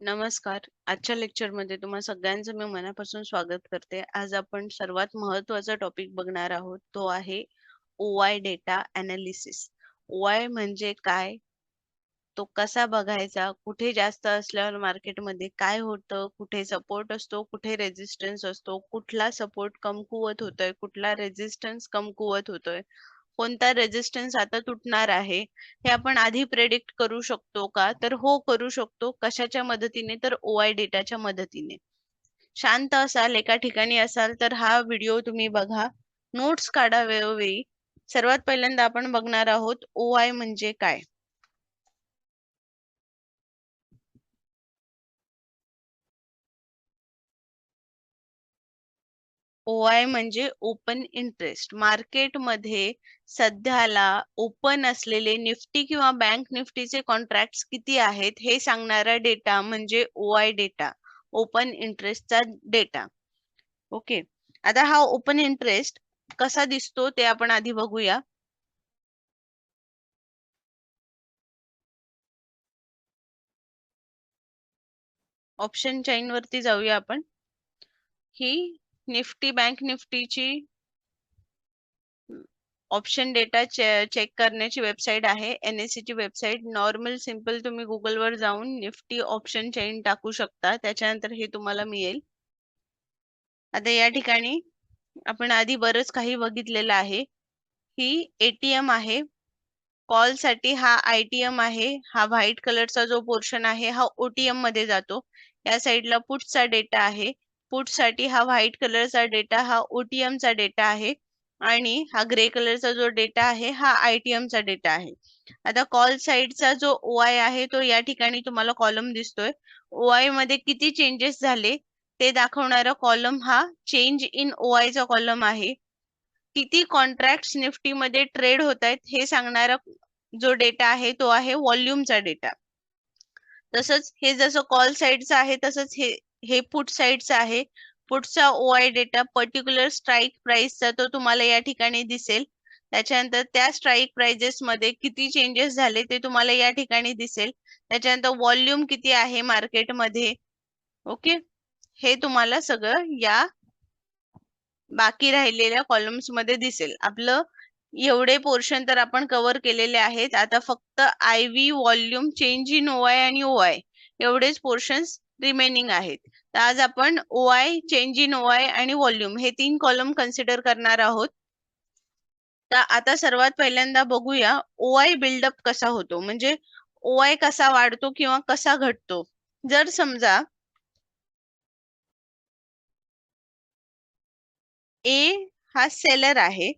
नमस्कार. आजच्या लेक्चरमध्ये तुम्हा सगळ्यांचं मी मनापासून स्वागत करते. आज आपण सर्वात महत्त्वाचा टॉपिक बघणार आहोत. तो आहे ओ-आय डेटा एनालिसिस. ओ-आय म्हणजे काय? तो कसा बघायचा? कुठे जास्त असल्यावर मार्केटमध्ये काय होतं? कुठे सपोर्ट असतो? कुठे रेझिस्टन्स असतो? कुठला सपोर्ट कमकुवत होतोय? कुठला रेझिस्टन्स कमकुवत होतोय? कोणता रेजिस्टन्स आता तुटणार आहे? हे आपण आधी प्रेडिक्ट करू शकतो का? तर हो करू शकतो. कशाच्या मदतीने? तर ओ-आय डेटाच्या मदतीने. शांत असाल, एका ठिकाणी असाल तर हा व्हिडिओ तुम्ही बघा. नोट्स काढा वेळोवेळी. सर्वात पहिल्यांदा आपण बघणार आहोत ओ-आय म्हणजे काय? ओ-आय म्हणजे ओपन इंटरेस्ट. मार्केटमध्ये सध्याला ओपन असलेले निफ्टी किंवा बँक निफ्टीचे कॉन्ट्रॅक्ट किती आहेत हे सांगणारा डेटा म्हणजे ओ-आय डेटा. ओपन इंटरेस्टचा डेटा. ओके. आता हा ओपन इंटरेस्ट कसा दिसतो ते आपण आधी बघूया. ऑप्शन चेन वरती जाऊया आपण. ही निफ्टी बँक निफ्टीची ऑप्शन डेटा चेक करण्याची वेबसाईट आहे. NSE ची वेबसाईट. नॉर्मल सिंपल तुम्ही गुगल वर जाऊन निफ्टी ऑप्शन चेन टाकू शकता. त्याच्यानंतर हे तुम्हाला मिळेल. आता या ठिकाणी आपण आधी बरंच काही बघितलेलं आहे. ही एटीएम आहे. कॉलसाठी हा आयटीएम आहे. हा व्हाईट कलरचा जो पोर्शन आहे हा ओटीएममध्ये जातो. या साईडला पुटचा डेटा आहे. पुटसाठी हा व्हाईट कलरचा डेटा हा ओटीएम चा डेटा आहे आणि हा ग्रे कलरचा जो डेटा आहे हा आयटीएम चा डेटा आहे. आता कॉल साईडचा जो ओ आय आहे तो या ठिकाणी तुम्हाला कॉलम दिसतोय. ओ आयमध्ये किती चेंजेस झाले ते दाखवणारा कॉलम हा चेंज इन ओ आय चा कॉलम आहे. किती कॉन्ट्रॅक्ट निफ्टी मध्ये ट्रेड होत आहेत हे सांगणारा जो डेटा आहे तो आहे व्हॉल्यूमचा डेटा. तसंच हे जसं कॉल साइडचं आहे तसंच हे हे पुट साइडचं आहे. पुढचा O I data particular strike प्राइसचा तो तुम्हाला या ठिकाणी दिसेल. त्याच्यानंतर त्या स्ट्राईक प्राइजेस मध्ये किती चेंजेस झाले ते तुम्हाला या ठिकाणी दिसेल. त्याच्यानंतर व्हॉल्यूम किती आहे मार्केटमध्ये ओके हे तुम्हाला सगळं या बाकी राहिलेल्या कॉलम्समध्ये दिसेल. आपलं एवढे पोर्शन तर आपण कव्हर केलेले आहेत. आता फक्त I V volume change in O I आणि ओ आय एवढेच पोर्शन्स रिमेनिंग आहेत. तर आज आपण O I change in O I आणि व्हॉल्यूम हे तीन कॉलम कन्सिडर करणार आहोत. तर आता सर्वात पहिल्यांदा बघूया ओ आय बिल्डअप कसा होतो. म्हणजे ओ आय कसा वाढतो किंवा कसा घटतो. जर समजा ए हा सेलर आहे.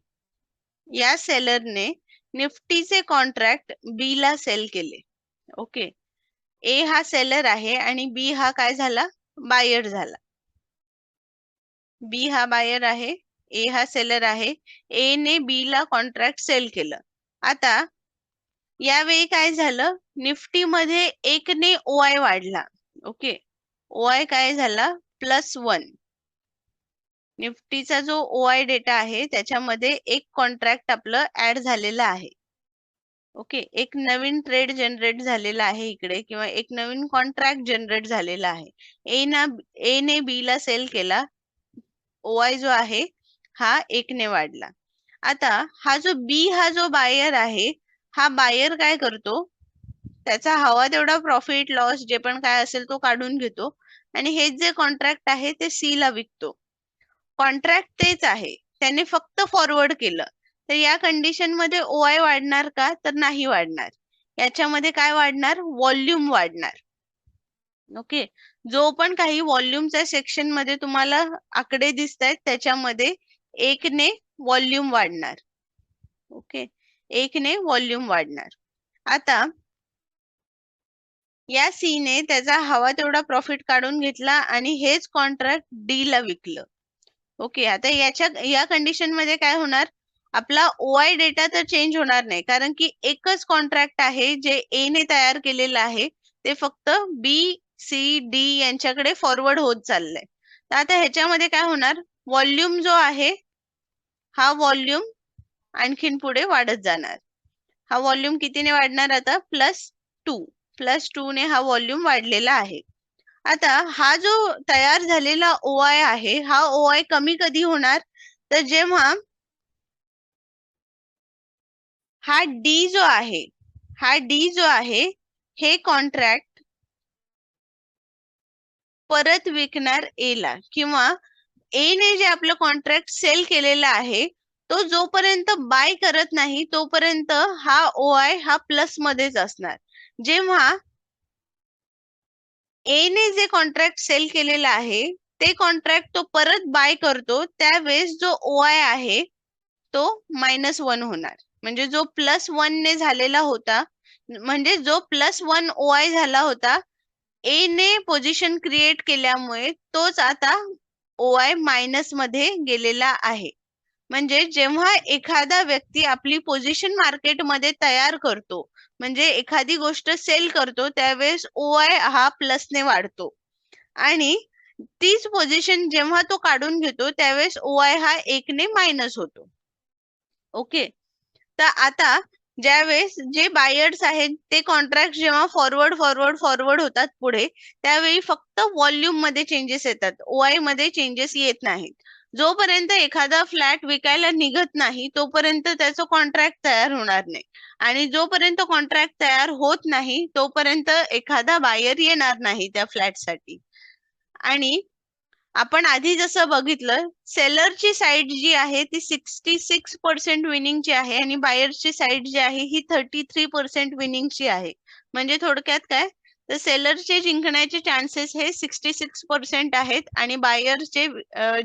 या सेलरने निफ्टीचे कॉन्ट्रॅक्ट बी ला सेल केले. ओके ए हा सेलर आहे आणि बी हा काय झाला? बायर झाला. बी हा बायर आहे ए हा सेलर आहे ए ने बी ला कॉन्ट्रॅक्ट सेल केलं. आता यावेळी काय झालं? निफ्टी मध्ये एक ने ओ आय वाढला. ओके ओ आय काय झाला? प्लस वन निफ्टीचा जो ओ आय डेटा आहे त्याच्यामध्ये एक कॉन्ट्रॅक्ट आपलं ऍड झालेलं आहे. ओके. एक नवीन ट्रेड जनरेट झालेला आहे इकडे किंवा एक नवीन कॉन्ट्रॅक्ट जनरेट झालेला आहे. ए ना ए ने बी ला सेल केला ओ आय जो आहे हा एक ने वाढला. आता हा जो बी हा जो बायर आहे हा बायर काय करतो? त्याचा हवा तेवढा प्रॉफिट लॉस जे पण काय असेल तो काढून घेतो आणि हे जे कॉन्ट्रॅक्ट आहे ते सी ला विकतो. कॉन्ट्रॅक्ट तेच आहे. त्याने फक्त फॉरवर्ड केलं. तर या कंडिशनमध्ये ओ आय वाढणार का? तर नाही वाढणार. याच्यामध्ये काय वाढणार? व्हॉल्यूम वाढणार. ओके जो पण काही व्हॉल्यूमच्या सेक्शनमध्ये तुम्हाला आकडे दिसत आहेत त्याच्यामध्ये एकने व्हॉल्यूम वाढणार. ओके एकने व्हॉल्यूम वाढणार. आता या सीने त्याचा हवा तेवढा प्रॉफिट काढून घेतला आणि हेच कॉन्ट्रॅक्ट डी ला विकलं. ओके आता याच्या या कंडिशनमध्ये काय होणार? आपला ओ आय डेटा तर चेंज होणार नाही. कारण की एकच कॉन्ट्रॅक्ट आहे जे ए ने तयार केलेलं आहे. ते फक्त बी सी डी यांच्याकडे फॉरवर्ड होत चाललंय. तर आता ह्याच्यामध्ये काय होणार? व्हॉल्यूम जो आहे हा व्हॉल्यूम आणखीन पुढे वाढत जाणार. हा व्हॉल्यूम कितीने वाढणार आता? प्लस टू प्लस टू ने हा व्हॉल्यूम वाढलेला आहे. आता हा जो तयार झालेला ओ आय आहे हा ओ आय कमी कधी होणार? तर जेव्हा हा डी जो आहे हा डी जो आहे हे कॉन्ट्रॅक्ट परत विकणार ए ला. किंवा ए ने जे आपलं कॉन्ट्रॅक्ट सेल केलेला आहे तो जोपर्यंत बाय करत नाही तोपर्यंत हा ओ आय हा प्लस मध्येच असणार. जेव्हा ए ने जे कॉन्ट्रॅक्ट सेल केलेला आहे ते कॉन्ट्रॅक्ट तो परत बाय करतो त्यावेळेस जो ओ आय आहे तो मायनस वन होणार. म्हणजे जो प्लस वन ने झालेला होता म्हणजे जो प्लस वन ओ आय झाला होता ए ने पोझिशन क्रिएट केल्यामुळे तोच आता ओ आय मायनसमध्ये गेलेला आहे. म्हणजे जेव्हा एखादा व्यक्ती आपली पोझिशन मार्केटमध्ये तयार करतो म्हणजे एखादी गोष्ट सेल करतो त्यावेळेस ओ आय हा प्लसने वाढतो. आणि तीच पोझिशन जेव्हा तो काढून घेतो त्यावेळेस ओ आय हा एकने मायनस होतो. ओके तर आता ज्यावेळेस जे बायर्स आहेत ते कॉन्ट्रॅक्ट जेव्हा फॉरवर्ड फॉरवर्ड फॉरवर्ड होतात पुढे त्यावेळी फक्त व्हॉल्यूममध्ये चेंजेस येतात. ओ आयमध्ये चेंजेस येत नाहीत. जोपर्यंत एखादा फ्लॅट विकायला निघत नाही तोपर्यंत त्याचं कॉन्ट्रॅक्ट तयार होणार नाही. आणि जोपर्यंत कॉन्ट्रॅक्ट तयार होत नाही तोपर्यंत एखादा बायर येणार नाही त्या फ्लॅटसाठी आणि आपण आधी जसं बघितलं सेलरची साईड जी आहे ती सिक्स्टी सिक्स पर्सेंट विनिंगची आहे आणि बायरची साईड जी आहे ही थर्टी थ्री पर्सेंट विनिंगची आहे. म्हणजे थोडक्यात काय? तर सेलरचे जिंकण्याचे चान्सेस हे सिक्स्टी सिक्स पर्सेंट आहेत आणि बायरचे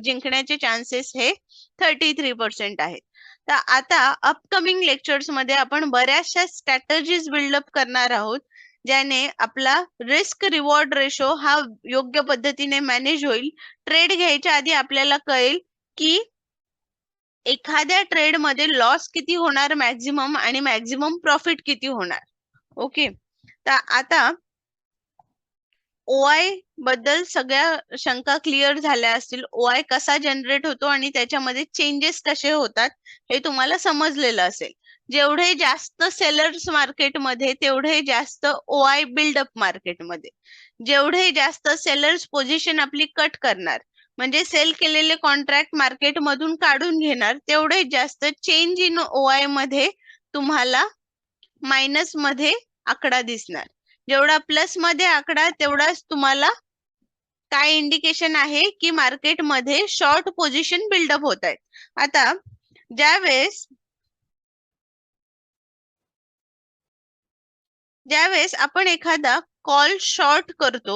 जिंकण्याचे चान्सेस हे थर्टी थ्री पर्सेंट आहेत. तर आता अपकमिंग लेक्चर्समध्ये आपण बऱ्याचशा स्ट्रॅटजीज बिल्डअप करणार आहोत. ज्याने आपला रिस्क रिवॉर्ड रेशो हा योग्य पद्धतीने मॅनेज होईल. ट्रेड घ्यायच्या आधी आपल्याला कळेल की एखाद्या ट्रेडमध्ये लॉस किती होणार मॅक्झिमम आणि मॅक्झिमम प्रॉफिट किती होणार. ओके तर आता ओ आयबद्दल सगळ्या शंका क्लिअर झाल्या असतील. ओ आय कसा जनरेट होतो आणि त्याच्यामध्ये चेंजेस कसे होतात हे तुम्हाला समजलेलं असेल. जेवढे जास्त सेलर्स मार्केटमध्ये तेवढे जास्त ओ आय बिल्डअप मार्केटमध्ये जेवढे जास्त सेलर्स पोझिशन आपली कट करणार म्हणजे सेल केलेले कॉन्ट्रॅक्ट मार्केटमधून काढून घेणार तेवढे जास्त चेंज इन ओ आयमध्ये तुम्हाला मायनसमध्ये आकडा दिसणार. जेवढा प्लसमध्ये आकडा तेवढाच तुम्हाला काय इंडिकेशन आहे की मार्केटमध्ये शॉर्ट पोझिशन बिल्डअप होत आहेत. आता ज्यावेळेस ज्यावेळेस आपण एखादा कॉल शॉर्ट करतो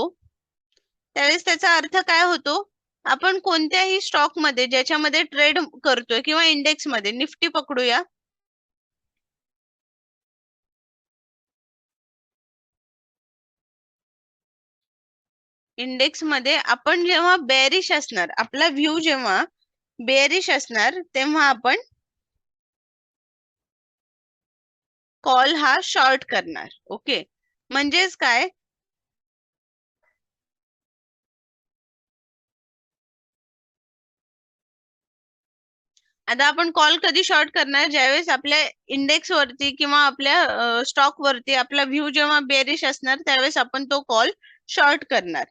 त्यावेळेस त्याचा अर्थ काय होतो? आपण कोणत्याही स्टॉकमध्ये ज्याच्यामध्ये ट्रेड करतोय किंवा इंडेक्समध्ये निफ्टी पकडूया. इंडेक्समध्ये आपण जेव्हा बेरिश असणार आपला व्ह्यू जेव्हा बेरिश असणार तेव्हा आपण कॉल हा शॉर्ट करणार ओके? म्हणजेच काय? आता आपण कॉल कधी शॉर्ट करणार? ज्यावेळेस आपल्या इंडेक्स वरती किंवा आपल्या स्टॉक वरती आपला व्ह्यू जेव्हा बेरिश असणार त्यावेळेस आपण तो कॉल शॉर्ट करणार.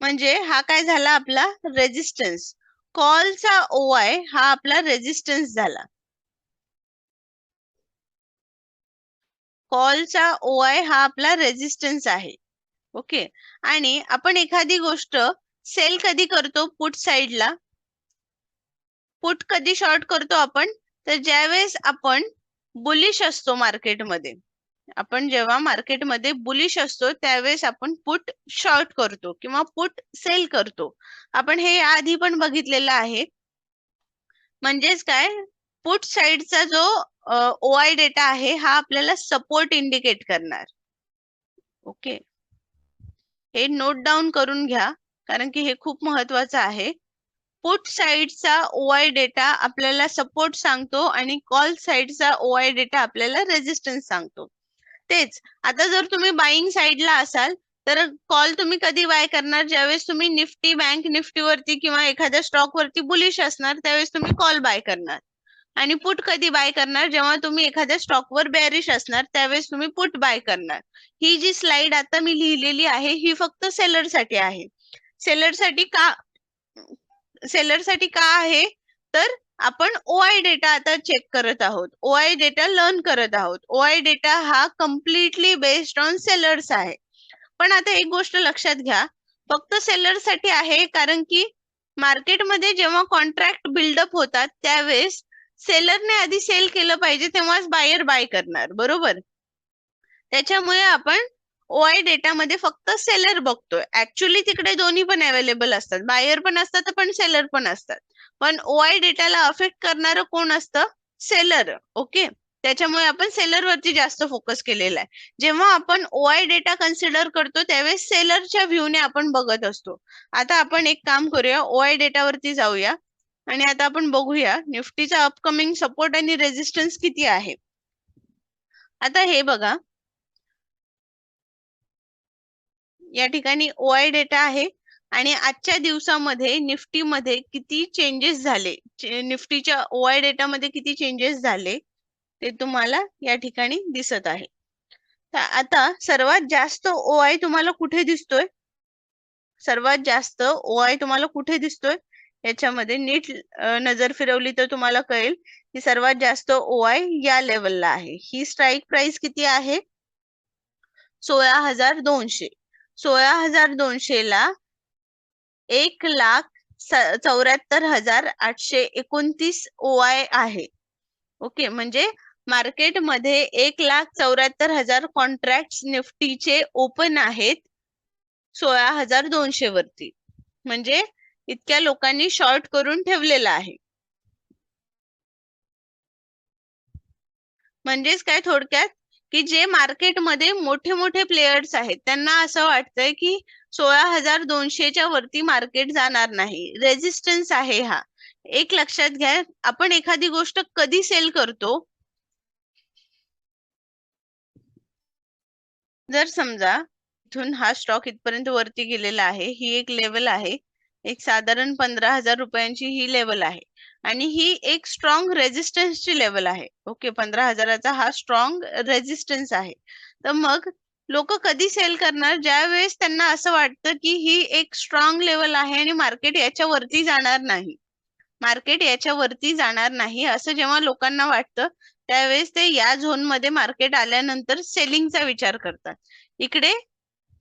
म्हणजे हा काय झाला आपला? रेजिस्टन्स कॉलचा ओ आय हा आपला रेजिस्टन्स झाला. कॉलचा ओ आय हा आपला रेजिस्टन्स आहे. ओके? आणि आपण एखादी गोष्ट सेल कधी करतो? पुट साइडला पुट कधी शॉर्ट करतो आपण? तर ज्यावेळेस आपण बुलिश असतो मार्केटमध्ये आपण जेव्हा मार्केटमध्ये बुलिश असतो त्यावेळेस आपण पुट शॉर्ट करतो किंवा पुट सेल करतो. आपण हे आधी पण बघितलेलं आहे. म्हणजेच काय? पुट साइडचा जो ओ आय डेटा आहे हा आपल्याला सपोर्ट इंडिकेट करणार. ओके हे नोट डाऊन करून घ्या कारण की हे खूप महत्वाचं आहे. पुट साइडचा ओ आय डेटा आपल्याला सपोर्ट सांगतो आणि कॉल साइडचा ओ आय डेटा आपल्याला रेजिस्टन्स सांगतो. तेच आता जर तुम्ही बाईंग साइडला असाल तर कॉल तुम्ही कधी बाय करणार? ज्यावेळेस तुम्ही निफ्टी बँक निफ्टी वरती किंवा एखाद्या स्टॉक वरती बुलिश असणार त्यावेळेस तुम्ही कॉल बाय करणार. आणि पुट कधी बाय करणार? जेव्हा तुम्ही एखाद्या स्टॉकवर बॅरिश असणार त्यावेळेस तुम्ही पुट बाय करणार. ही जी स्लाइड आता मी लिहिलेली आहे ही फक्त सेलरसाठी आहे. सेलरसाठी का सेलरसाठी का आहे? तर आपण ओ आय डेटा आता चेक करत आहोत. ओ आय डेटा लर्न करत आहोत. ओ आय डेटा हा कम्प्लिटली बेस्ड ऑन सेलर्स आहे. पण आता एक गोष्ट लक्षात घ्या. फक्त सेलरसाठी आहे कारण की मार्केटमध्ये जेव्हा कॉन्ट्रॅक्ट बिल्डअप होतात त्यावेळेस सेलरने आधी सेल केलं पाहिजे तेव्हाच बायर बाय करणार बरोबर? त्याच्यामुळे आपण ओ आय डेटामध्ये फक्त सेलर बघतोय. ऍक्च्युली तिकडे दोन्ही पण अवेलेबल असतात. बायर पण असतात पण सेलर पण असतात. पण ओ आय डेटाला अफेक्ट करणारं कोण असतं? Seller okay? त्याच्यामुळे आपण सेलर वरती जास्त फोकस केलेला आहे. जेव्हा आपण ओ आय डेटा कन्सिडर करतो त्यावेळेस सेलरच्या व्ह्यूने आपण बघत असतो. आता आपण एक काम करूया ओ आय डेटावरती जाऊया. आणि आता आपण बघूया निफ्टीचा अपकमिंग सपोर्ट आणि रेजिस्टन्स किती आहे. आता हे बघा. या ठिकाणी ओ आय डेटा आहे आणि आजच्या दिवसामध्ये निफ्टीमध्ये किती चेंजेस झाले. निफ्टीच्या ओ आय डेटामध्ये किती चेंजेस झाले ते तुम्हाला या ठिकाणी दिसत आहे. तर आता सर्वात जास्त ओ आय तुम्हाला कुठे दिसतोय? सर्वात जास्त ओ आय तुम्हाला कुठे दिसतोय? याच्यामध्ये नीट नजर फिरवली तर तुम्हाला कळेल की सर्वात जास्त ओ आय या लेवलला आहे. ही स्ट्राईक प्राइस किती आहे? सोळा हजार दोनशे. सोळा हजार दोनशे ला एक लाख चौऱ्याहत्तर हजार आठशे एकोणतीस ओ आय आहे. ओके म्हणजे मार्केटमध्ये एक लाख चौऱ्याहत्तर हजार कॉन्ट्रॅक्ट निफ्टीचे ओपन आहेत सोळा हजार दोनशे वरती. म्हणजे इतक्या लोकांनी शॉर्ट करून ठेवलेला आहे. म्हणजेच काय थोडक्यात की जे मार्केटमध्ये मोठे मोठे प्लेयर्स आहेत त्यांना असं वाटतंय की सोळा हजार दोनशेच्या वरती मार्केट जाणार नाही. रेजिस्टन्स आहे हा. एक लक्षात घ्या आपण एखादी गोष्ट कधी सेल करतो? जर समजा इथून हा स्टॉक इथपर्यंत वरती गेलेला आहे ही एक लेवल आहे एक साधारण पंधरा हजार रुपयांची ही लेवल आहे. आणि ही एक स्ट्रॉंग रेजिस्टन्सची लेवल आहे. ओके पंधरा हजाराचा हा स्ट्रॉंग रेजिस्टन्स आहे. तर मग लोक कधी सेल करणार? ज्या वेळेस त्यांना असं वाटतं की ही एक स्ट्रॉंग लेवल आहे आणि मार्केट याच्या वरती जाणार नाही. मार्केट याच्या वरती जाणार नाही असं जेव्हा लोकांना वाटतं त्यावेळेस ते या झोनमध्ये मार्केट आल्यानंतर सेलिंगचा विचार करतात. इकडे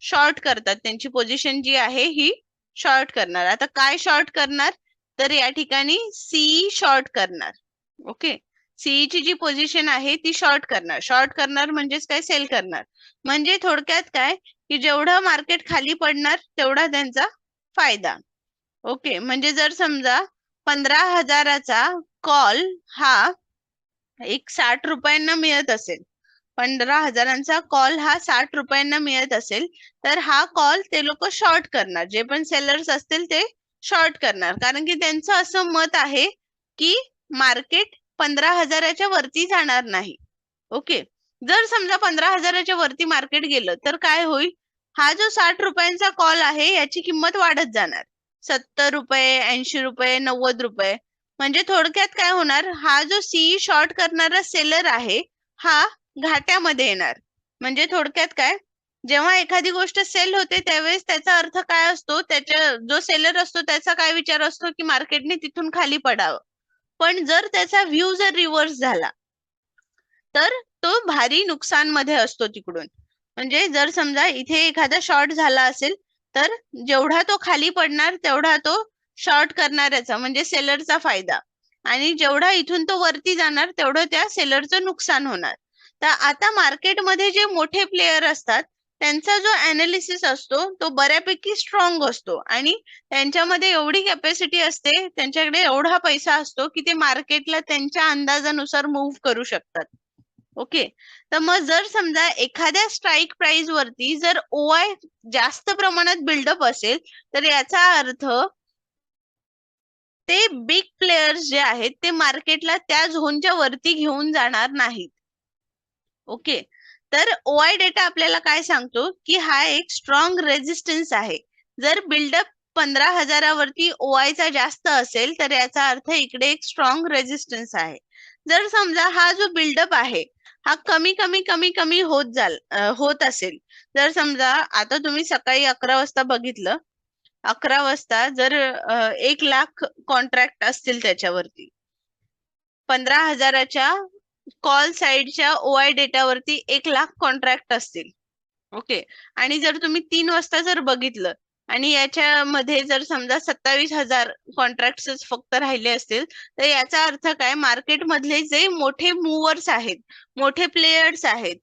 शॉर्ट करतात. त्यांची पोझिशन जी आहे ही शॉर्ट करणार. आता काय शॉर्ट करणार? तर या ठिकाणी सी शॉर्ट करणार. ओके सीईची जी पोझिशन आहे ती शॉर्ट करणार. शॉर्ट करणार म्हणजेच काय? सेल करणार. म्हणजे थोडक्यात काय? की जेवढं मार्केट खाली पडणार तेवढा त्यांचा फायदा. ओके म्हणजे जर समजा पंधरा हजाराचा कॉल हा एक साठ रुपयांना मिळत असेल पंधरा हजारांचा कॉल हा साठ रुपयांना मिळत असेल तर हा कॉल ते लोक शॉर्ट करणार. जे पण सेलर्स असतील ते शॉर्ट करणार. कारण की त्यांचं असं मत आहे की मार्केट पंधरा हजाराच्या वरती जाणार नाही. ओके जर समजा पंधरा हजाराच्या वरती मार्केट गेलं तर काय होईल? हा जो साठ रुपयांचा कॉल आहे याची किंमत वाढत जाणार. सत्तर रुपये ऐंशी रुपये नव्वद रुपये. म्हणजे थोडक्यात काय होणार? हा जो सीई शॉर्ट करणारा सेलर आहे हा घाट्यामध्ये येणार. म्हणजे थोडक्यात काय? जेव्हा एखादी गोष्ट सेल होते त्यावेळेस त्याचा अर्थ काय असतो? त्याच्या जो सेलर असतो त्याचा काय विचार असतो की मार्केटने तिथून खाली पडावं. पण जर त्याचा व्ह्यू जर रिव्हर्स झाला तर तो भारी नुकसानमध्ये असतो तिकडून. म्हणजे जर समजा इथे एखादा शॉर्ट झाला असेल तर जेवढा तो खाली पडणार तेवढा तो शॉर्ट करणाऱ्याचा म्हणजे सेलरचा फायदा. आणि जेवढा इथून तो वरती जाणार तेवढं त्या सेलरचं नुकसान होणार. तर आता मार्केटमध्ये जे मोठे प्लेयर असतात त्यांचा जो अनालिसिस असतो तो बऱ्यापैकी स्ट्रॉंग असतो. आणि त्यांच्यामध्ये एवढी कॅपॅसिटी असते त्यांच्याकडे एवढा पैसा असतो की ते मार्केटला त्यांच्या अंदाजानुसार मूव्ह करू शकतात. ओके तर मग जर समजा एखाद्या स्ट्राईक प्राइस वरती जर ओ आय जास्त प्रमाणात बिल्डअप असेल तर याचा अर्थ ते बिग प्लेयर्स जे आहेत ते मार्केटला त्या झोनच्या वरती घेऊन जाणार नाहीत. ओके. तर ओ आय डेटा आपल्याला काय सांगतो? की हा एक स्ट्रॉंग रेजिस्टन्स आहे. जर बिल्डअप पंधरा हजारावरती ओ आयचा जास्त असेल तर याचा अर्थ इकडे एक स्ट्रॉंग रेजिस्टन्स आहे. जर समजा हा जो बिल्डअप आहे हा कमी कमी कमी कमी होत जाल होत असेल. जर समजा आता तुम्ही सकाळी अकरा वाजता बघितलं अकरा वाजता जर एक लाख कॉन्ट्रॅक्ट असतील त्याच्यावरती पंधरा हजाराच्या कॉल साईडच्या ओआय डेटावरती एक लाख कॉन्ट्रॅक्ट असतील. ओके. आणि जर तुम्ही तीन वाजता जर बघितलं आणि याच्यामध्ये जर समजा सत्तावीस हजार कॉन्ट्रॅक्ट फक्त राहिले असतील तर याचा अर्थ काय? मार्केट मधले जे मोठे मूवर्स आहेत मोठे प्लेयर्स आहेत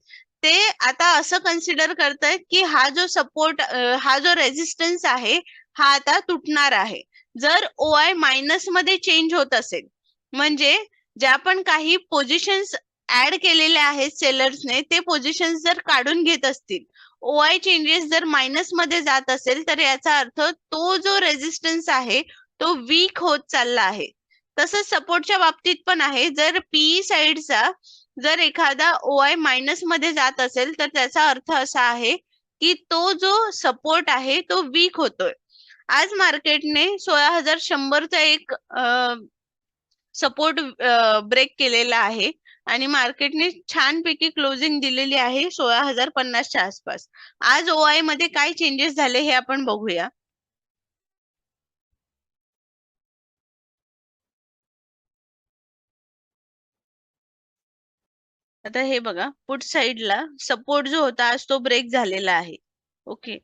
ते आता असं कन्सिडर करतायत की हा जो सपोर्ट हा जो रेझिस्टन्स आहे हा आता तुटणार आहे. जर ओ आय मायनसमध्ये चेंज होत असेल म्हणजे ज्या पण काही पोझिशन्स ऍड केलेल्या आहेत सेलर्सने ते पोझिशन्स जर काढून घेत असतील ओ आय चेंजेस जर मायनसमध्ये जात असेल तर याचा अर्थ तो जो रेजिस्टन्स आहे तो वीक होत चालला आहे. तसंच सपोर्टच्या बाबतीत पण आहे जर पीई साइडचा जर एखादा ओ आय मायनसमध्ये जात असेल तर त्याचा अर्थ असा आहे की तो जो सपोर्ट आहे तो वीक होतोय. आज मार्केटने सोळा हजार शंभरचा एक सपोर्ट ब्रेक केलेला आहे. आणि मार्केटने छानपैकी क्लोजिंग दिलेली आहे सोळा हजार पन्नासच्या आसपास. आज ओ आयमध्ये काय चेंजेस झाले हे आपण बघूया. आता हे बघा पुट साइडला सपोर्ट जो होता आज तो ब्रेक झालेला आहे. ओके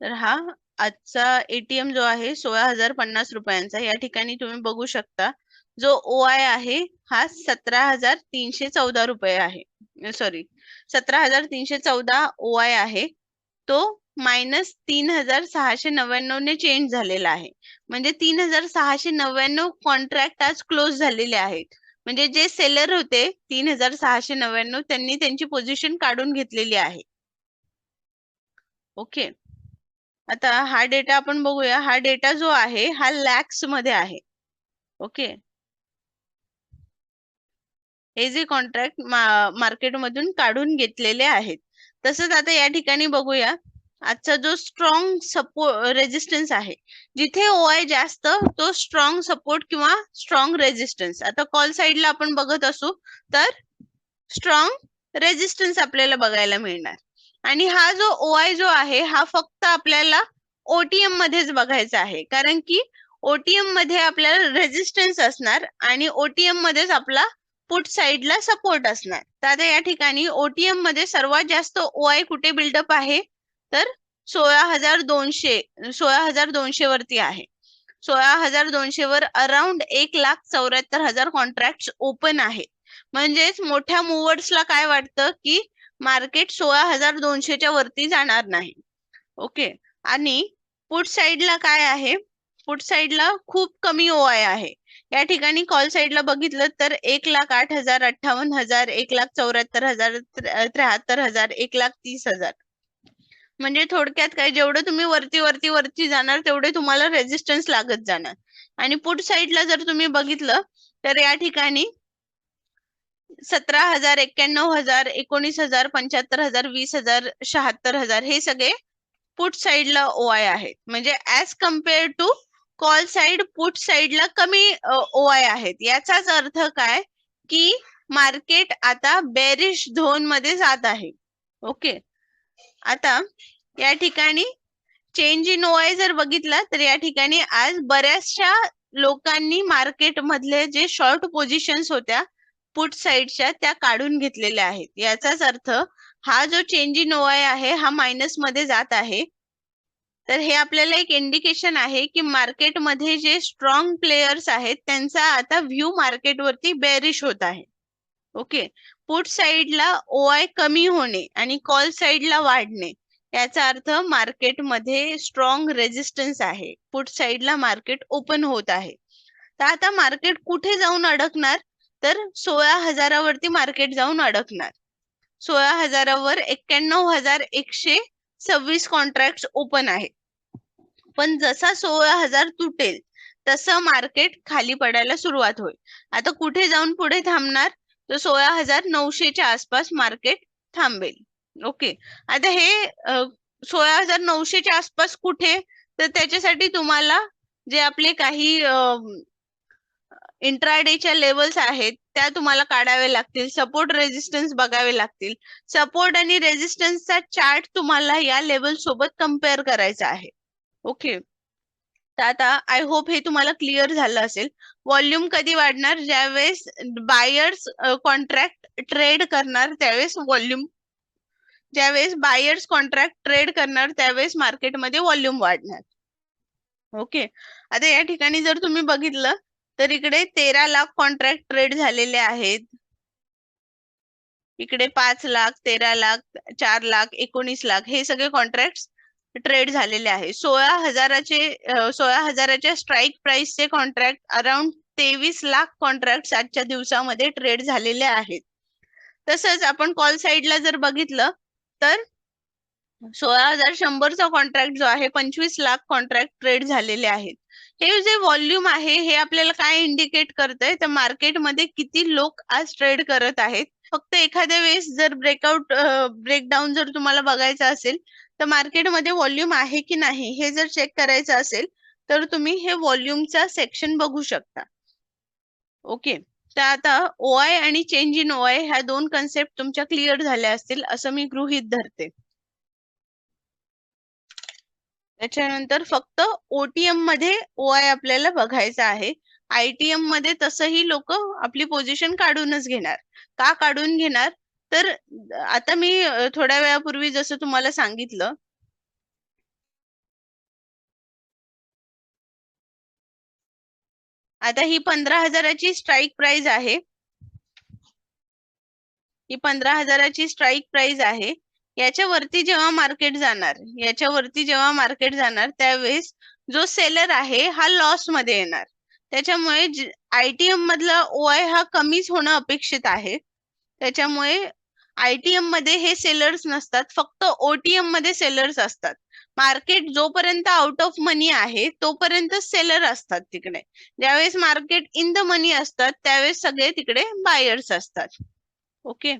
तर हा आजचा एटीएम जो आहे सोळा हजार पन्नास रुपयांचा. या ठिकाणी तुम्ही बघू शकता जो ओ आय आहे हा सतरा हजार तीनशे चौदा रुपये आहे. सॉरी सतरा हजार तीनशे चौदा ओ आय आहे. तो मायनस तीन हजार सहाशे नव्याण्णव ने चेंज झालेला आहे. म्हणजे तीन हजार सहाशे नव्याण्णव कॉन्ट्रॅक्ट आज क्लोज झालेले आहेत. म्हणजे जे सेलर होते तीन हजार सहाशे नव्याण्णव त्यांनी त्यांची पोझिशन काढून घेतलेली आहे. ओके आता हा डेटा आपण बघूया. हा डेटा जो आहे हा लॅक्समध्ये आहे. ओके? हे जे कॉन्ट्रॅक्ट मार्केटमधून काढून घेतलेले आहेत. तसंच आता या ठिकाणी बघूया. आजचा जो स्ट्रॉंग सपोर्ट रेजिस्टन्स आहे जिथे ओ आय जास्त तो स्ट्रॉंग सपोर्ट किंवा स्ट्रॉंग रेजिस्टन्स आता कॉल साईडला आपण बघत असू तर स्ट्रॉंग रेजिस्टन्स आपल्याला बघायला मिळणार. आणि हा जो ओ आय जो आहे हा फक्त आपल्याला ओटीएम मध्येच बघायचा आहे. कारण की ओटीएममध्ये आपल्याला रेजिस्टन्स असणार आणि ओटीएम मध्येच आपला पुट साइडला सपोर्ट असणार. तर आता या ठिकाणी ओटीएममध्ये सर्वात जास्त ओ आय कुठे बिल्डअप आहे? तर सोळा हजार दोनशे सोळा हजार दोनशे वरती आहे. सोळा हजार दोनशे वर अराउंड एक लाख चौऱ्याहत्तर हजार कॉन्ट्रॅक्ट ओपन आहेत म्हणजेच मोठ्या मुवर्सला काय वाटतं की मार्केट सोळा हजार दोनशेच्या वरती जाणार नाही. ओके? आणि पुट साइडला काय आहे? पुट साइडला खूप कमी ओ आय आहे. या ठिकाणी कॉल साईडला बघितलं तर एक लाख आठ हजार अठ्ठावन्न हजार एक लाख चौऱ्याहत्तर हजार त्र्याहत्तर हजार एक लाख तीस हजार. म्हणजे थोडक्यात काय जेवढं तुम्ही वरती वरती वरती जाणार तेवढे तुम्हाला रेजिस्टन्स लागत जाणार. आणि पुट साईडला जर तुम्ही बघितलं तर या ठिकाणी सतरा हजार एक्क्याण्णव हजार एकोणीस हजार पंच्याहत्तर हजार वीस हजार शहात्तर हजार हे सगळे पुट साईडला ओ आय आहेत. म्हणजे as compare to call side put साइडला कमी ओ आय आहेत. याचाच अर्थ काय? की मार्केट आता बेरिश झोनमध्ये जात आहे. ओके आता या ठिकाणी चेंज इन ओ आय जर बघितला तर या ठिकाणी आज बऱ्याचशा लोकांनी मार्केट मधले जे शॉर्ट पोझिशन्स होत्या पुट साइडच्या त्या काढून घेतलेल्या आहेत. याचाच अर्थ हा जो चेंज इन ओआय आहे हा मायनसमध्ये जात आहे. तर हे आपल्याला एक इंडिकेशन आहे की मार्केटमध्ये जे स्ट्रॉंग प्लेयर्स आहेत त्यांचा आता व्ह्यू मार्केटवरती बेरिश होत आहे. ओके पुट साइडला ओ आय कमी होणे आणि कॉल साईडला वाढणे याचा अर्थ मार्केटमध्ये स्ट्रॉंग रेजिस्टन्स आहे. पुट साईडला मार्केट ओपन होत आहे. तर आता मार्केट कुठे जाऊन अडकणार? तर सोळा हजारावरती मार्केट जाऊन अडकणार. सोळा हजारावर एक्क्याण्णव हजार एकशे सव्वीस कॉन्ट्रॅक्ट ओपन आहे पण जसा सोळा हजार तुटेल तसं मार्केट खाली पडायला सुरुवात होईल. आता कुठे जाऊन पुढे थांबणार? तर सोळा हजार नऊशेच्या आसपास मार्केट थांबेल. ओके आता हे सोळा हजार नऊशेच्या आसपास कुठे? तर त्याच्यासाठी तुम्हाला जे आपले काही इंट्राडेच्या लेवल्स आहेत त्या तुम्हाला काढावे लागतील. सपोर्ट रेजिस्टन्स बघावे लागतील. सपोर्ट आणि रेजिस्टन्सचा चार्ट तुम्हाला या लेवल सोबत कंपेअर करायचा आहे. ओके? तर आता आय होप हे तुम्हाला क्लिअर झालं असेल. व्हॉल्यूम कधी वाढणार? ज्यावेळेस बायर्स कॉन्ट्रॅक्ट ट्रेड करणार त्यावेळेस व्हॉल्यूम. ज्यावेळेस बायर्स कॉन्ट्रॅक्ट ट्रेड करणार त्यावेळेस मार्केटमध्ये व्हॉल्यूम वाढणार. ओके? आता या ठिकाणी जर तुम्ही बघितलं तर इकडे तेरा लाख कॉन्ट्रॅक्ट ट्रेड झालेले आहेत. इकडे पाच लाख तेरा लाख चार लाख एकोणीस लाख हे सगळे कॉन्ट्रॅक्ट ट्रेड झालेले आहे. सोळा हजाराचे सोळा हजाराच्या स्ट्राईक प्राइसचे कॉन्ट्रॅक्ट अराउंड तेवीस लाख कॉन्ट्रॅक्ट आजच्या दिवसामध्ये ट्रेड झालेले आहेत. तसंच आपण कॉल साईडला जर बघितलं तर सोळा हजार शंभरचा कॉन्ट्रॅक्ट जो आहे पंचवीस लाख कॉन्ट्रॅक्ट ट्रेड झालेले आहेत. हे जे व्हॉल्यूम आहे हे आपल्याला काय इंडिकेट करतंय? तर मार्केटमध्ये किती लोक आज ट्रेड करत आहेत? फक्त एखाद्या वेळेस जर ब्रेकआउट ब्रेकडाऊन जर तुम्हाला बघायचं असेल तर मार्केटमध्ये व्हॉल्यूम आहे की नाही हे जर चेक करायचं असेल तर तुम्ही हे व्हॉल्यूमचा सेक्शन बघू शकता. ओके. तर आता ओ आय आणि चेंज इन ओ आय ह्या दोन कन्सेप्ट तुमच्या क्लिअर झाल्या असतील असं मी गृहित धरते. त्याच्यानंतर फक्त ओटीएममध्ये ओ आय आपल्याला बघायचं आहे. आयटीएममध्ये तसंही लोक आपली पोझिशन काढूनच घेणार. का काढून घेणार? तर आता मी थोड्या वेळापूर्वी जसं तुम्हाला सांगितलं आता ही पंधरा हजाराची स्ट्राईक प्राइस आहे. ही पंधरा हजाराची स्ट्राईक प्राइस आहे. याच्यावरती जेव्हा मार्केट जाणार याच्यावरती जेव्हा मार्केट जाणार त्यावेळेस जो सेलर आहे हा लॉसमध्ये येणार. त्याच्यामुळे आयटीएम मधला ओ आय हा कमीच होणं अपेक्षित आहे. त्याच्यामुळे आयटीएममध्ये हे सेलर्स नसतात फक्त ओटीएममध्ये सेलर्स असतात. मार्केट जोपर्यंत आउट ऑफ मनी आहे तोपर्यंत सेलर असतात तिकडे. ज्यावेळेस मार्केट इन द मनी असतात त्यावेळेस सगळे तिकडे बायर्स असतात. ओके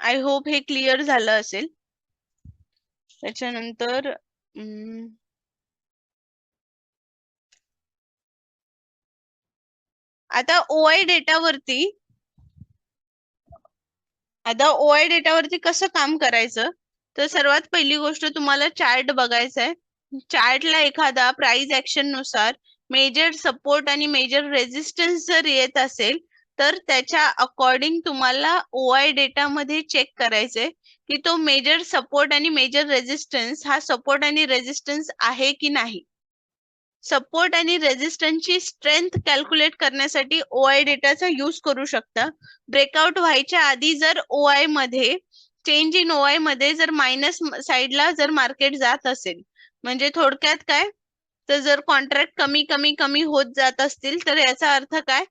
आय होप हे क्लिअर झालं असेल. त्याच्यानंतर आता ओआय डेटावरती आता ओआय डेटावरती कसं काम करायचं? तर सर्वात पहिली गोष्ट तुम्हाला चार्ट बघायचा आहे. चार्टला एखादा प्राइस ऍक्शननुसार मेजर सपोर्ट आणि मेजर रेजिस्टन्स जर येत असेल तर त्याच्या अकॉर्डिंग तुम्हाला ओआय डेटामध्ये चेक करायचंय की तो मेजर सपोर्ट आणि मेजर रेजिस्टन्स हा सपोर्ट आणि रेजिस्टन्स आहे की नाही? सपोर्ट आणि रेजिस्टन्सची स्ट्रेंथ कॅल्क्युलेट करण्यासाठी ओ आय डेटाचा यूज करू शकता. ब्रेकआउट व्हायच्या आधी जर ओ आयमध्ये चेंज इन ओ आयमध्ये जर मायनस साईडला जर मार्केट जात असेल म्हणजे थोडक्यात काय? तर जर कॉन्ट्रॅक्ट कमी कमी कमी होत जात असतील तर याचा अर्थ काय?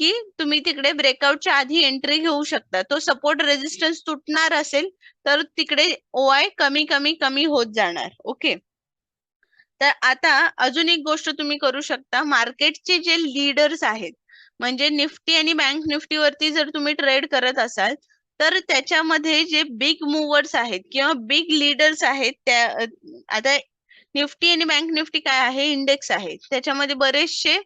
की तुम्ही तिकडे ब्रेकआउटच्या आधी एंट्री घेऊ शकता. तो सपोर्ट रेजिस्टन्स तुटणार असेल तर तिकडे ओ आय कमी कमी कमी होत जाणार. ओके तर आता अजून एक गोष्ट तुम्ही करू शकता. मार्केटचे जे लीडर्स आहेत म्हणजे निफ्टी आणि बँक निफ्टीवरती जर तुम्ही ट्रेड करत असाल तर त्याच्यामध्ये जे बिग मूवर्स आहेत किंवा बिग लीडर्स आहेत त्या आता निफ्टी आणि बँक निफ्टी काय आहे? इंडेक्स आहे. त्याच्यामध्ये बरेचसे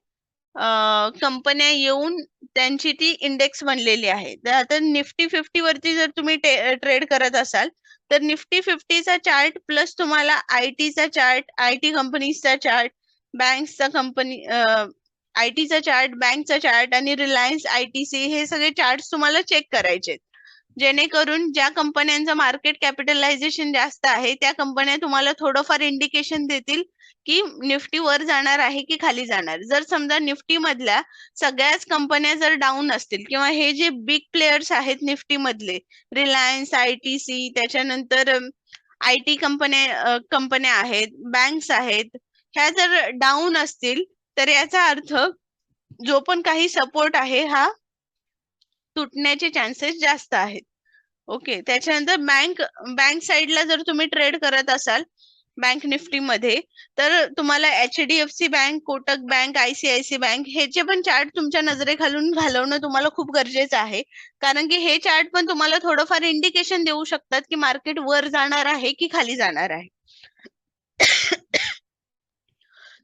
कंपन्या येऊन त्यांची ती इंडेक्स बनलेली आहे. तर आता निफ्टी फिफ्टी वरती जर तुम्ही ट्रेड करत असाल तर निफ्टी फिफ्टीचा चार्ट प्लस तुम्हाला आय टीचा चार्ट आय टी कंपनीचा चार्ट बँकचा कंपनी आय टीचा चार्ट बँकचा चार्ट आणि रिलायन्स आय टी सी हे सगळे चार्ट तुम्हाला चेक करायचे जेणेकरून ज्या कंपन्यांचं मार्केट कॅपिटलायझेशन जास्त आहे त्या कंपन्या तुम्हाला थोडंफार इंडिकेशन देतील की निफ्टी वर जाणार आहे की खाली जाणार? जर समजा निफ्टी मधल्या सगळ्याच कंपन्या जर डाऊन असतील किंवा हे जे बिग प्लेयर्स आहेत निफ्टी मधले रिलायन्स आय टी सी त्याच्यानंतर आय टी कंपन्या कंपन्या आहेत बँक्स आहेत ह्या जर डाऊन असतील तर याचा अर्थ जो पण काही सपोर्ट आहे हा तुटण्याचे चान्सेस जास्त आहेत. ओके त्याच्यानंतर बँक बँक साईडला जर तुम्ही ट्रेड करत असाल बँक निफ्टी मध्ये तर तुम्हाला H D F C bank Kotak bank ICIC bank ह्याचे पण चार्ट तुमच्या नजरेखालून घालवणं तुम्हाला खूप गरजेचं आहे. कारण की हे चार्ट पण तुम्हाला थोडंफार इंडिकेशन देऊ शकतात की मार्केट वर जाणार आहे की खाली जाणार आहे.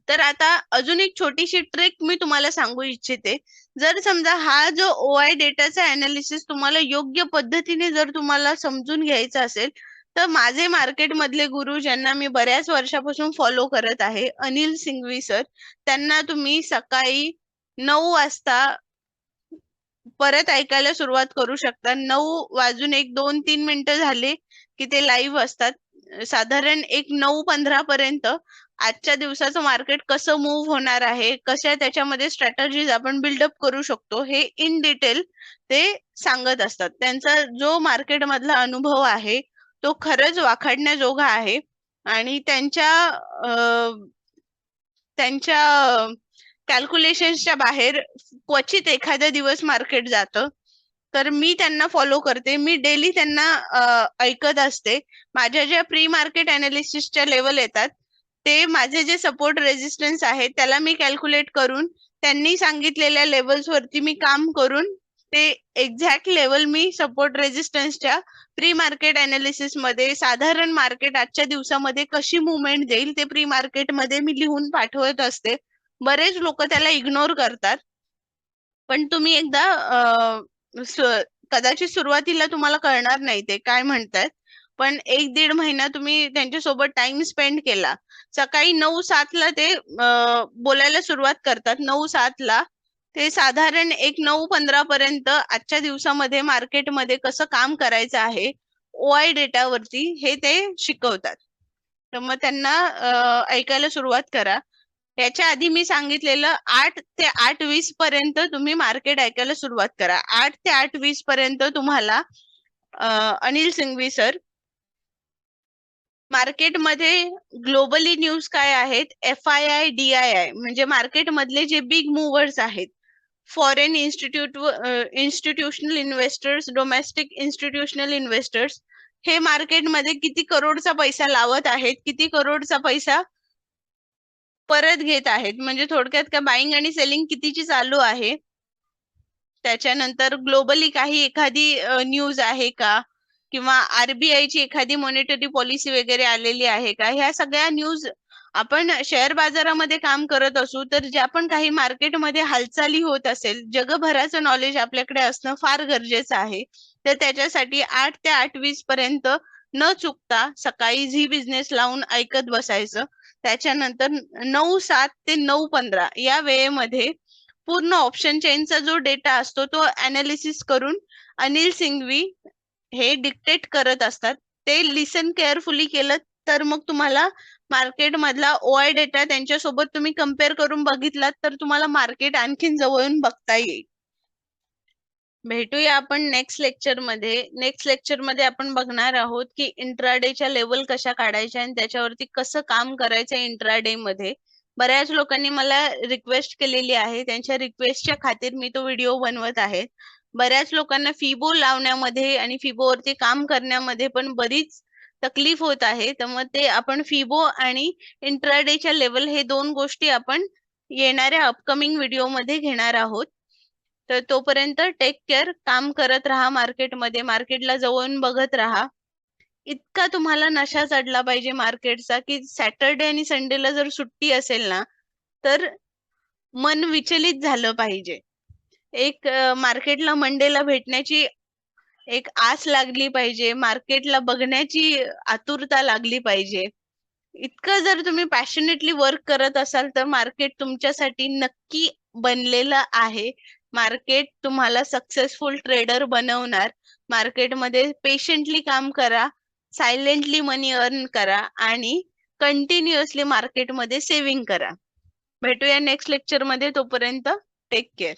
तर आता अजून एक छोटीशी ट्रिक मी तुम्हाला सांगू इच्छिते. जर समजा हा जो ओ आय डेटाचा अनालिसिस तुम्हाला योग्य पद्धतीने जर तुम्हाला समजून घ्यायचा असेल तर माझे मार्केट मधले गुरु ज्यांना मी बऱ्याच वर्षापासून फॉलो करत आहे अनिल सिंघवी सर त्यांना तुम्ही सकाळी नऊ वाजता परत ऐकायला सुरुवात करू शकता. नऊ वाजून एक दोन तीन मिनिटं झाले की ते लाईव्ह असतात. साधारण एक नऊ पंधरा पर्यंत आजच्या दिवसाचं मार्केट कसं मूव्ह होणार आहे कशा त्याच्यामध्ये स्ट्रॅटजीज आपण बिल्डअप करू शकतो हे इन डिटेल ते सांगत असतात. त्यांचा जो मार्केटमधला अनुभव आहे तो खरंच वाखाडण्याजोगा आहे. आणि त्यांच्या त्यांच्या कॅल्क्युलेशन्सच्या बाहेर क्वचित एखाद्या दिवस मार्केट जातं. तर मी त्यांना फॉलो करते. मी डेली त्यांना ऐकत असते. माझ्या ज्या प्री मार्केट अनालिसिसच्या लेवल येतात ते माझे जे सपोर्ट रेजिस्टन्स आहे त्याला मी कॅल्क्युलेट करून त्यांनी सांगितलेल्या लेवल्स वरती मी काम करून ते एक्झॅक्ट लेवल मी सपोर्ट रेजिस्टन्सच्या प्री मार्केट अनालिसिसमध्ये साधारण मार्केट आजच्या दिवसामध्ये कशी मुवमेंट देईल ते प्री मार्केटमध्ये मी लिहून पाठवत असते. बरेच लोक त्याला इग्नोर करतात. पण तुम्ही एकदा कदाचित सुरुवातीला तुम्हाला कळणार नाही ते काय म्हणतात पण एक दीड महिना तुम्ही त्यांच्यासोबत टाइम स्पेंड केला. सकाळी नऊ सातला ते बोलायला सुरुवात करतात. नऊ सातला ते साधारण एक नऊ पंधरा पर्यंत आजच्या दिवसामध्ये मार्केटमध्ये कसं काम करायचं आहे ओ आय डेटावरती हे ते शिकवतात. तर मग त्यांना ऐकायला सुरुवात करा. याच्या आधी मी सांगितलेलं आठ ते आठ वीस पर्यंत तुम्ही मार्केट ऐकायला सुरुवात करा. आठ ते आठ वीस पर्यंत तुम्हाला अनिल सिंघवी सर मार्केटमध्ये ग्लोबली न्यूज काय आहेत? F I I D I I म्हणजे मार्केट मधले जे बिग मूवर्स आहेत foreign institute institutional investors domestic institutional investors हे मार्केटमध्ये किती करोडचा पैसा लावत आहेत किती करोडचा पैसा परत घेत आहेत. म्हणजे थोडक्यात का बाईंग आणि सेलिंग कितीची चालू आहे? त्याच्यानंतर ग्लोबली काही एखादी न्यूज आहे का? किंवा आरबीआयची एखादी मॉनिटरी पॉलिसी वगैरे आलेली आहे का? ह्या सगळ्या न्यूज आपण शेअर बाजारामध्ये काम करत असू तर ज्या पण काही मार्केटमध्ये हालचाली होत असेल जगभराचं नॉलेज आपल्याकडे असणं फार गरजेचं आहे. तर त्याच्यासाठी आठ ते आठ वीस पर्यंत न चुकता सकाळी झी बिझनेस लावून ऐकत बसायचं. त्याच्यानंतर नऊ सात ते नऊ पंधरा या वेळेमध्ये पूर्ण ऑप्शन चेनचा जो डेटा असतो तो अनालिसिस करून अनिल सिंघवी हे डिक्टेट करत असतात. ते लिसन केअरफुली केलं तर मग तुम्हाला मार्केट मधला ओआय डेटा त्यांच्यासोबत तुम्ही कंपेअर करून बघितलात तर तुम्हाला मार्केट आणखीन जवळून बघता येईल. भेटूया आपण नेक्स्ट लेक्चरमध्ये. नेक्स्ट लेक्चरमध्ये आपण बघणार आहोत की इंट्राडेच्या लेवल कशा काढायच्या आणि त्याच्यावरती कसं काम करायचं इंट्राडे मध्ये. बऱ्याच लोकांनी मला रिक्वेस्ट केलेली आहे. त्यांच्या रिक्वेस्टच्या खातीर मी तो व्हिडिओ बनवत आहे. बऱ्याच लोकांना फिबो लावण्यामध्ये आणि फिबोवरती काम करण्यामध्ये पण बरीच तकलीफ होत आहे तर मग ते आपण फिबो आणि इंट्राडेच्या लेवल हे दोन गोष्टी आपण येणाऱ्या अपकमिंग व्हिडिओमध्ये घेणार आहोत. तर तोपर्यंत टेक केअर काम करत राहा मार्केटमध्ये मार्केटला जवळून बघत राहा. इतका तुम्हाला नशा चढला पाहिजे मार्केटचा की सॅटरडे आणि संडेला जर सुट्टी असेल ना तर मन विचलित झालं पाहिजे. एक मार्केटला मंडेला भेटण्याची एक आस लागली पाहिजे मार्केटला बघण्याची आतुरता लागली पाहिजे. इतकं जर तुम्ही पॅशनेटली वर्क करत असाल तर मार्केट तुमच्यासाठी नक्की बनलेलं आहे. मार्केट तुम्हाला सक्सेसफुल ट्रेडर बनवणार. मार्केटमध्ये पेशंटली काम करा सायलेंटली मनी अर्न करा आणि कंटिन्युअसली मार्केटमध्ये सेव्हिंग करा. भेटूया नेक्स्ट लेक्चरमध्ये तोपर्यंत टेक केअर